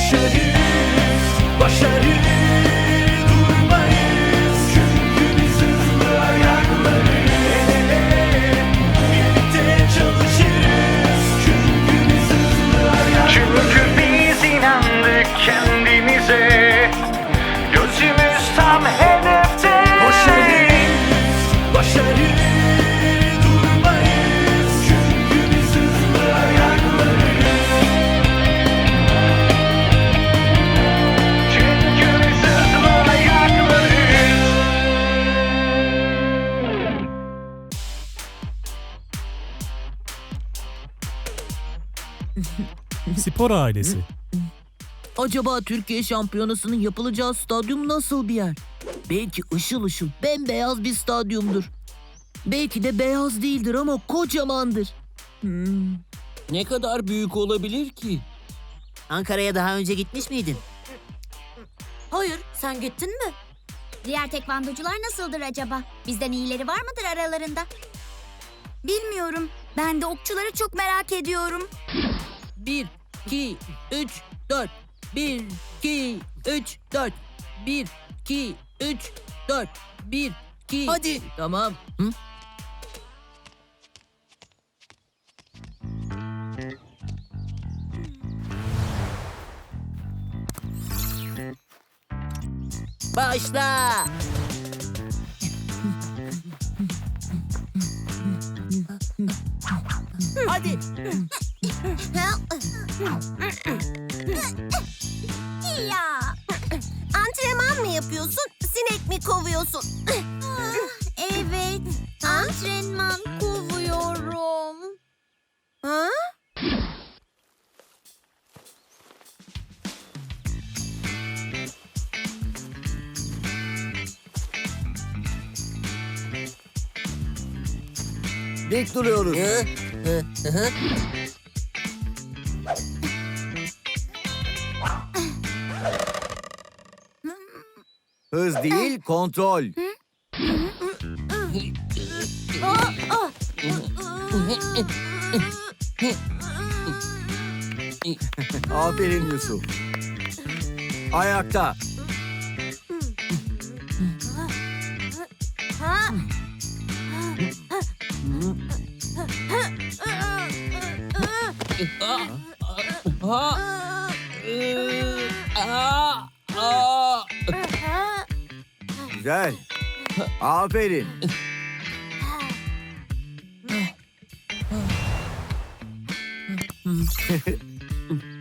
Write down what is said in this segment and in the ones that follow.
Koşarız, başarı Spor ailesi. Acaba Türkiye Şampiyonası'nın yapılacağı stadyum nasıl bir yer? Belki ışıl ışıl bembeyaz bir stadyumdur. Belki de beyaz değildir ama kocamandır. Hmm. Ne kadar büyük olabilir ki? Ankara'ya daha önce gitmiş miydin? Hayır, sen gittin mi? Diğer tekvandocular nasıldır acaba? Bizden iyileri var mıdır aralarında? Bilmiyorum. Ben de okçuları çok merak ediyorum. 1, 2, 3, 4. 1, 2, 3, 4. 1, 2, 3, 4. 1, 2... Hadi. Tamam. Hı? Başla. Hadi. Ya. Antrenman mı yapıyorsun, sinek mi kovuyorsun? Evet, antrenman kovuyorum. Ha? Dik duruyoruz. Hız değil, kontrol. Aferin Yusuf. Ayakta. Ha? Güzel. Aferin.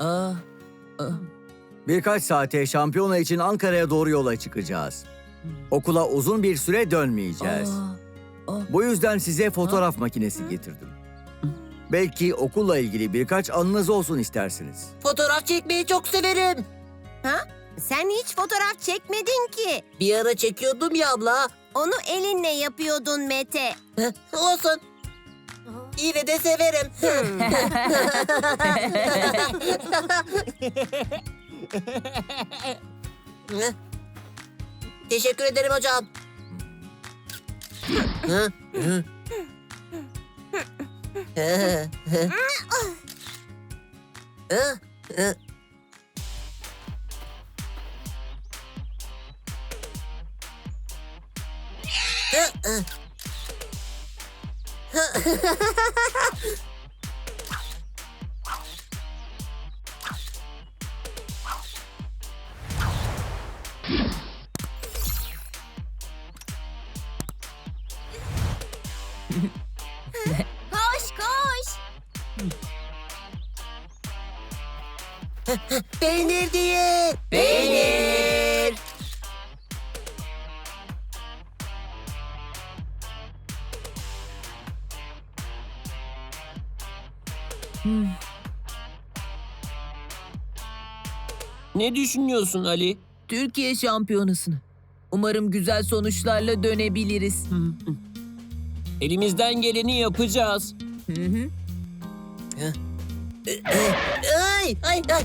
Aa, Birkaç saate şampiyona için Ankara'ya doğru yola çıkacağız. Okula uzun bir süre dönmeyeceğiz. aa. Bu yüzden size fotoğraf makinesi getirdim. Belki okulla ilgili birkaç anınız olsun istersiniz. Fotoğraf çekmeyi çok severim. Sen hiç fotoğraf çekmedin ki. Bir ara çekiyordum ya abla. Onu elinle yapıyordun Mete. Olsun. Yine de severim. Teşekkür ederim hocam. Koş koş. Peynir diye. Peynir. Ne düşünüyorsun Ali? Türkiye şampiyonasını. Umarım güzel sonuçlarla dönebiliriz. Elimizden geleni yapacağız. Ay, ay, ay.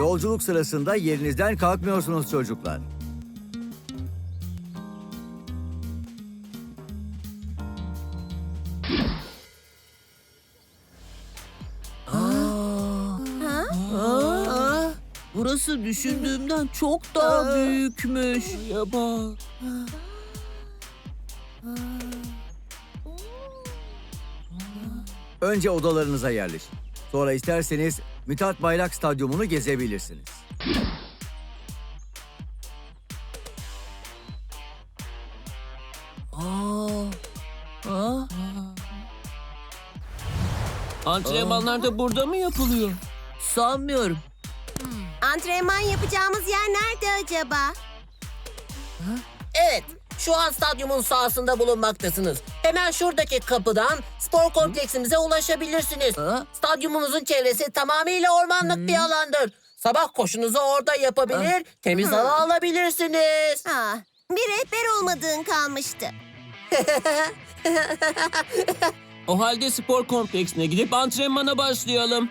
Yolculuk sırasında yerinizden kalkmıyorsunuz çocuklar. Burası düşündüğümden çok daha büyükmüş. Ya bak. Önce odalarınıza yerleşin. Sonra isterseniz Mithat Bayrak Stadyumunu gezebilirsiniz. Antrenmanlar da burada mı yapılıyor? sanmıyorum. Antrenman yapacağımız yer nerede acaba? Evet, şu an stadyumun sahasında bulunmaktasınız. Hemen şuradaki kapıdan spor kompleksimize ulaşabilirsiniz. Stadyumumuzun çevresi tamamıyla ormanlık bir alandır. Sabah koşunuzu orada yapabilir, temiz hava alabilirsiniz. Ha, bir rehber olmadığın kalmıştı. O halde spor kompleksine gidip antrenmana başlayalım.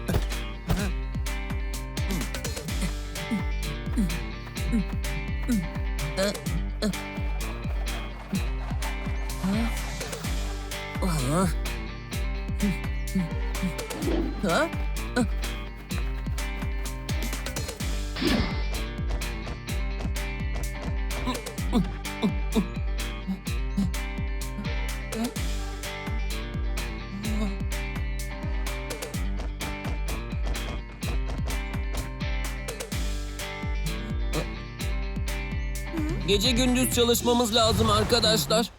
Gece gündüz çalışmamız lazım arkadaşlar.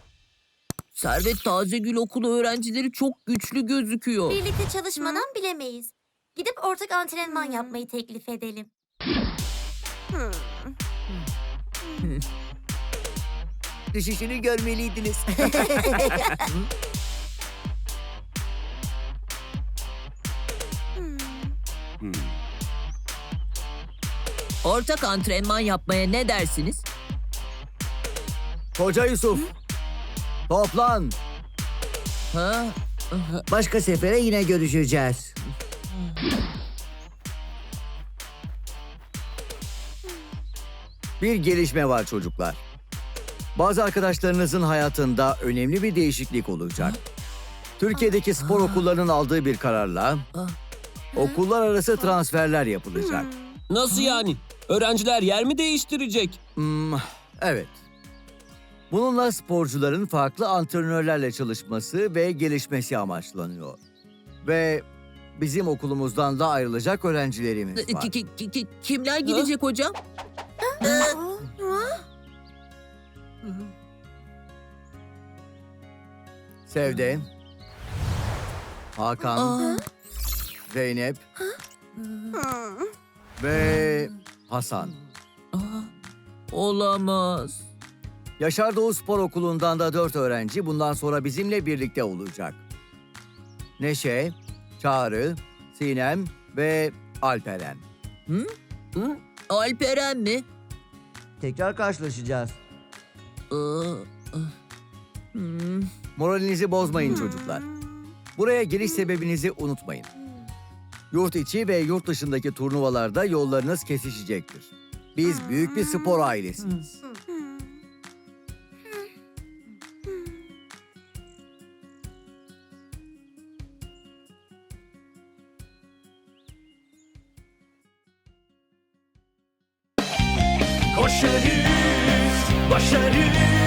Servet Tazegül Okulu öğrencileri çok güçlü gözüküyor. Birlikte çalışmadan bilemeyiz. Gidip ortak antrenman yapmayı teklif edelim. Düşüşünü görmeliydiniz. Ortak antrenman yapmaya ne dersiniz? Koca Yusuf. Toplan. Ha? Başka sefere yine görüşeceğiz. Bir gelişme var çocuklar. Bazı arkadaşlarınızın hayatında önemli bir değişiklik olacak. Türkiye'deki spor okullarının aldığı bir kararla okullar arası transferler yapılacak. Nasıl yani? Öğrenciler yer mi değiştirecek? Hmm, evet. Bununla sporcuların farklı antrenörlerle çalışması ve gelişmesi amaçlanıyor. Ve bizim okulumuzdan da ayrılacak öğrencilerimiz var. Ki- ki- ki- ki- kimler gidecek hocam? Sevde, Hakan, Aa, Zeynep ve Hasan. aa, olamaz. Yaşar Doğu Spor Okulu'ndan da dört öğrenci bundan sonra bizimle birlikte olacak. Neşe, Çağrı, Sinem ve Alperen. Alperen mi? Tekrar karşılaşacağız. Aa, ah. Hmm. Moralinizi bozmayın çocuklar. Buraya geliş sebebinizi unutmayın. Yurt içi ve yurt dışındaki turnuvalarda yollarınız kesişecektir. Biz büyük bir spor ailesiyiz. Koşarız, başarı